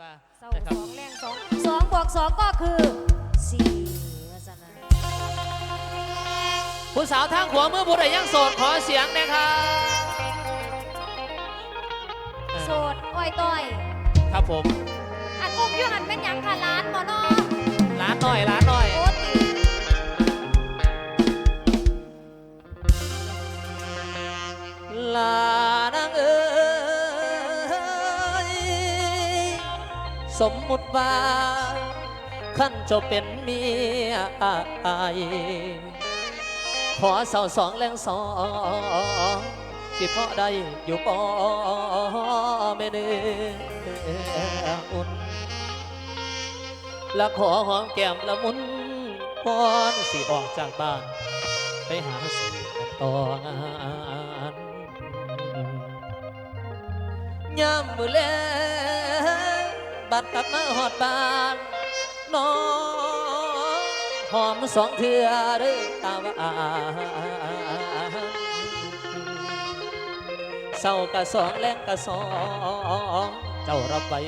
พิ่นว่าเศร้านะครับสองแรงสองสองบวกสองก็คือสี่ว่าซะนะผู้สาวทางขวามือผู้ใดยังโสดขอเสียงหนะครับเออโสดอ้อยต้อย ครับผมอันอุ้มอยูหันเป็นหยังค่ะร้านหมอนอร้านหน่อยร้านหน่อย สมมุติว่าขั้นจะเป็นเมียอายขอสาวสองแรงสองสิพ่อได้อยู่ปอแม่เนื้ออุ่นและขอหอมแก้มละมุนพรสิออกจากบ้าน ไปหาสื่ต่อนยามมือแลง บัดกลับมาหอดบ้านน้องหอมสองเทือเด้อตาหวานเศร้ากะสองแรงกะสองเจ้ารับไว้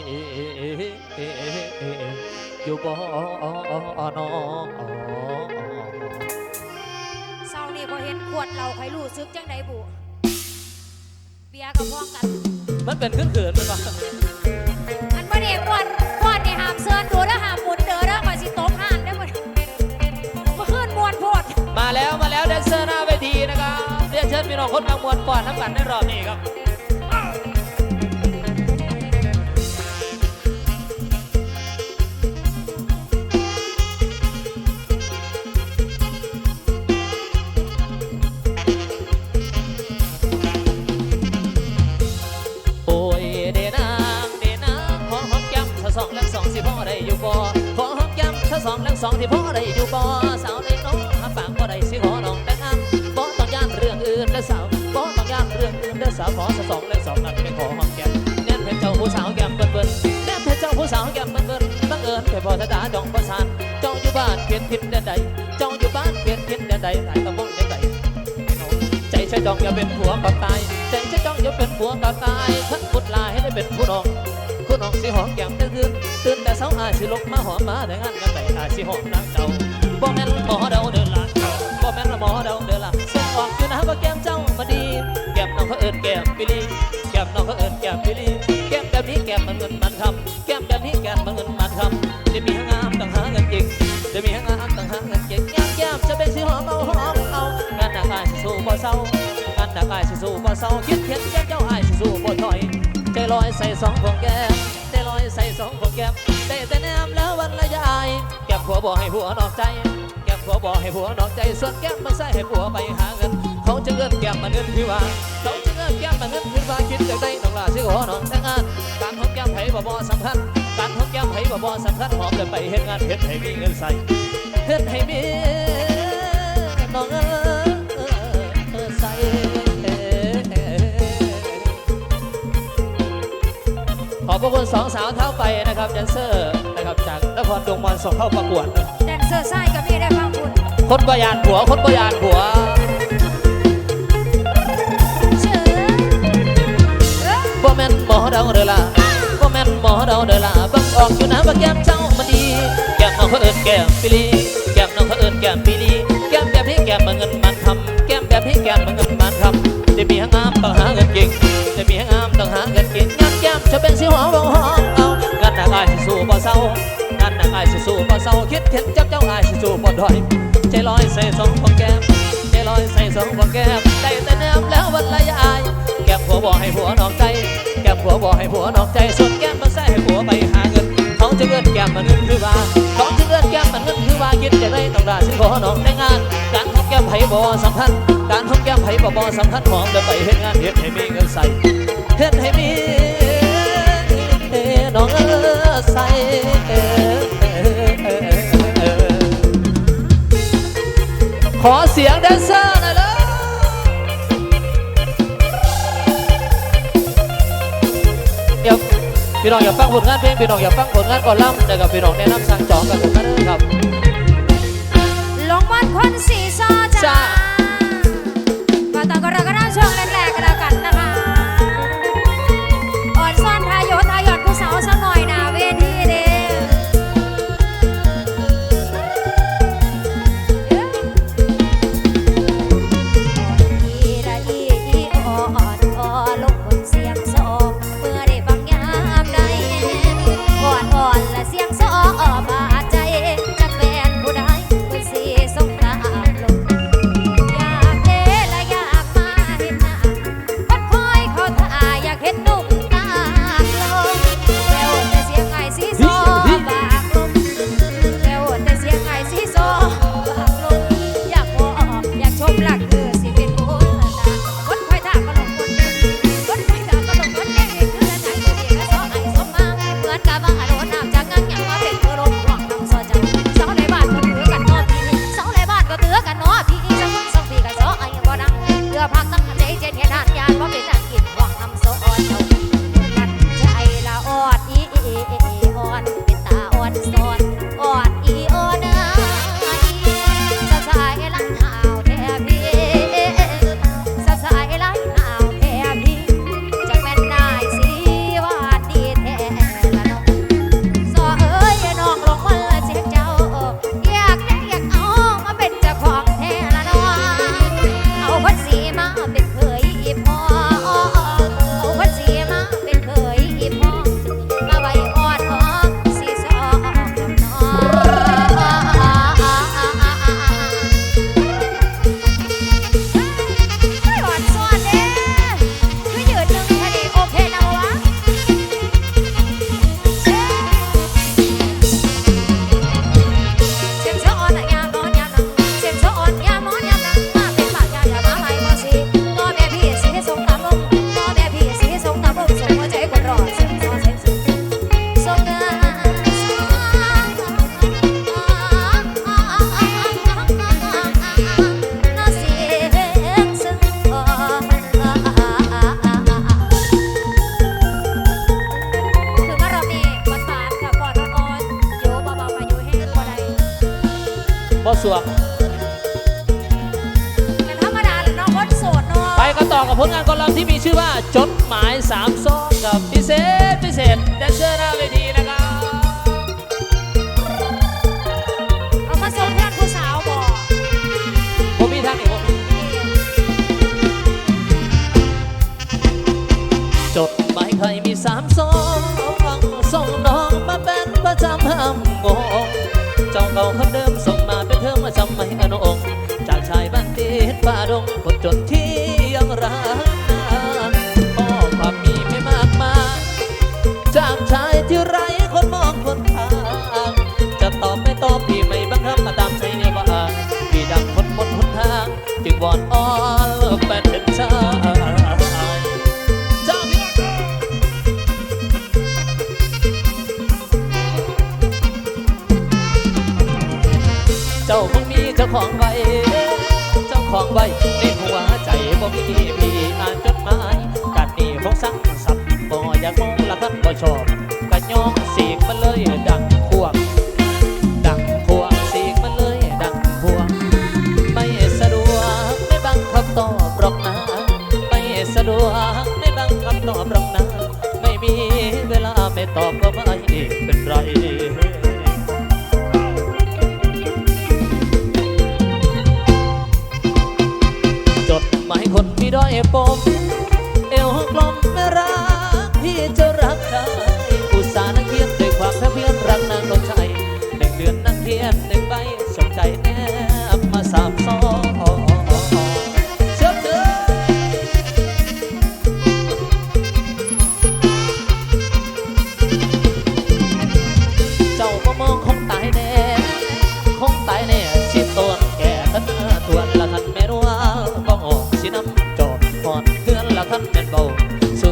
อยู่บ่นอเศร้านี่พอเห็นขวดเราใครรู้ซึกจังใดบุ เบียร์กับพ้องกัน มันเป็นขึ้นเขินมันวะอันประ เดี๋ยวขวดขวดนี่ห้ามเซิร์นดูแล้วห้ามหมุนเด้อแล้วก่อนสิตกห่านได้หมดมาขึ้นมวนโพดมาแล้วมาแล้วแดนเซอร์หน้าเวทีนะครับเรียนเชิญพี่น้องคนบางมวลก่อนน้ำกันในรอบนี้ครับ ใดเจ้าอยู่บ้านเพียนพินเดนใดหลายตำบลเดนใดใจใช่จองอย่าเป็นผัวกับตายใจใช่จองอย่าเป็นผัวกับตายขันพุดลายให้ได้เป็นผู้น้องผู้น้องสิหอมแก้มเตื่นตื่นแต่เช้าอาสิลุกมาหอมมาแต่งานกันไหนอาสิหอมนางเจ้าบ่แม่นหมอเดาเดินละบ่แม่นหมอเดาเดินละเส้นออกอยู่นะว่าแก้มเจ้ามาดี แก้มน้องเขาเอิ้นแก้มปิลีแก้มน้องเขาเอิ้นแก้มปิลีแก้มแบบนี้แก้มมันเงินมันคำแก้มแบบนี้แก้มมันเงินมันคำจะมี บ่เศร้าคิดเห็นแก้มเจ้าอายสิสู้บ่ถอยใจลอยใส่สองของแก้มใจลอยใส่สองของแก้มได้แต่แนมแล้ววันละยายแก้มผัวบ่ให้ผัวนอกใจ แก้มผัวบ่ให้ผัวนอกใจส่วนแก้มมันใส่ให้ผัวไปหาเงินเขาจะเงินแก้มมันเงินคือว่าเขาจะเงินแก้มมันเงินคือว่าคิดจากได้น้องลาสิขอน้องแต่งงานการหอมแก้มไผบ่บ่สำคัญการหอมแก้มไผบ่บ่สำคัญหอมเดินไปเฮ็ดงานเฮ็ดให้มีเงินใส่เฮ็ดให้มีน้องเอ้ อบพระคุณสองสาวเท้าไปนะครับแดนเซอร์นะครับจากนครดงมอนส่งเข้าประกวด แดนเซอร์ไส้กับพี่ได้ฟังคุณ คนประหยานผัว คนประหยานผัว เชื่อเอ้ยบ่แม่นหมอเดาเด้อล่ะบ่แม่นหมอเดาเด้อล่ะเบังออกอยู่นะว่าแก้มเจ้ามันดี แก้มน้องเขาเอิ้นแก้มปิลีแก้มน้องเขาเอิ้นแก้มปิลีแก้มแบบนี้แก้มมันเงินมันทำแก้มแบบนี้แก้มมันเงินมันทำ มีหางามต้องหาเงินเก่งจะมีหางามต้องหาเงินเก่งงามแก้มจะเป็นสิหอมบ่หอมเอางานหนักอายสิสู้บ่เศร้างานหนักอายสิสู้บ่เศร้าคิดเห็นจับเจ้าอายสิสู้บ่ถอยใจลอยใส่สองของแก้มใจลอยใส่สองของแก้มได้แต่แนมแล้ววันละยายแก้มผัวบอให้ผัวนอกใจ แก้มผัวบอให้ผัวนอกใจส่วนแก้มมาใส่ให้ผัวไปหาเงินเขาจะเงินแก้มมันเงินคือว่าเขาจะเงินแก้มมันเงินคือว่าคิดจะได้ต้องด่าฉันขอน้องแต่งงานการหอมแก้ม ไผ่บ่สำคัญ การหอมแก้มไผ่บ่บ่สำคัญหอมเดินไปเฮ็ดงานเฮ็ดให้มีเงินใส่เฮ็ดให้มีน้องเออใส่ขอเสียงแดนเซอร์หน่อยเลยเดี๋ยวพี่น้องอย่าฟังผลงานเพลงพี่น้องอย่าฟังผลงานก่อนล่ำนะครับพี่น้องแนะนำสั่งจองกันกันนะครับ ลงมันคนสีซอน จ้ามาต้องกราก็น่างชงแรกๆกันแล้วกันนะามสองส่งน้องมาเป็นประจำห้ามงงเจ้าเก่าคนเดิมส่งมาเป็นเธอมาจำไม่อนองจากชายบ้านตีหินป่าดงคนจนที่ยังรัก เจ้าของไว้ เจ้าของไว้ในหัวใจบ่มีมีอ่านจดหมายกัดนี่หงสังสับบ่อยากมองละครับบ่ชอบกระยองสียงมาเลยดังพวก ดังพวกสียงมาเลยดังพวก ไม่สะดวกไม่บังคับตอบรอกนะไม่สะดวกไม่บังคับตอบรอกนะไม่มีเวลาไม่ตอบก็ไม่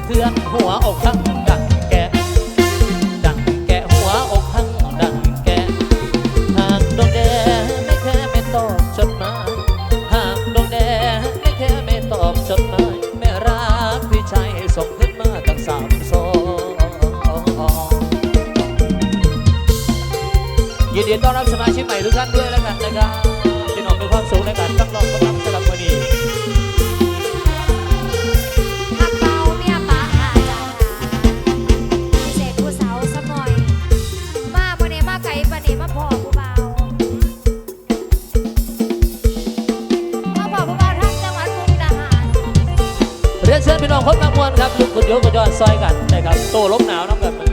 เทือนหัวอกทั้ง กกระจอนซอยกันนะครับโตลบหนาวน้ำแบบ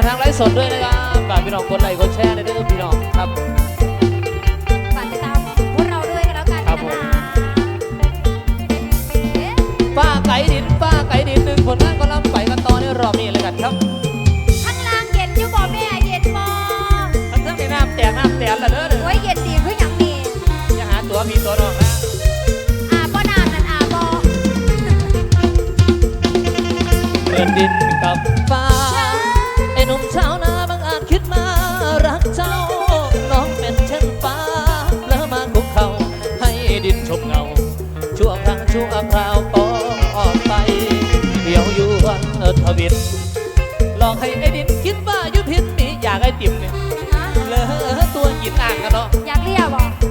มาทางไลฟ์สดด้วยนะครับฝากพี่น้องกดไลค์กดแชร์ในเรื่อพี่น้องครับฝากติดตามพวกเราด้วยกันแล้วกันคป้าไก่ดินป้าไก่ดินหนึ่งผลงานก็ล้ำไปกันต่อในรอมีอะไรกันครับข้างล่างเย็นอยู่บ่แม่เย็นบ่ข้างล่างในน้ำแตกน้ำแตกละเด้อเลยโอ้ยเย็นดีเพื่ออย่างนี้อย่าหาตัวมีตัวน้องนะเดินดินกับฟ้า ดินชมเงา ชั่วครั้งชั่วคราวปออไปเดี๋ยวอยู่วันทวิตลองให้ไอ้ดินคิดว่ายุพินมีอยากไอ้ติ่มเนี่ยเลอะตัวกินอ่างกันเนาะอยากเรียบอะ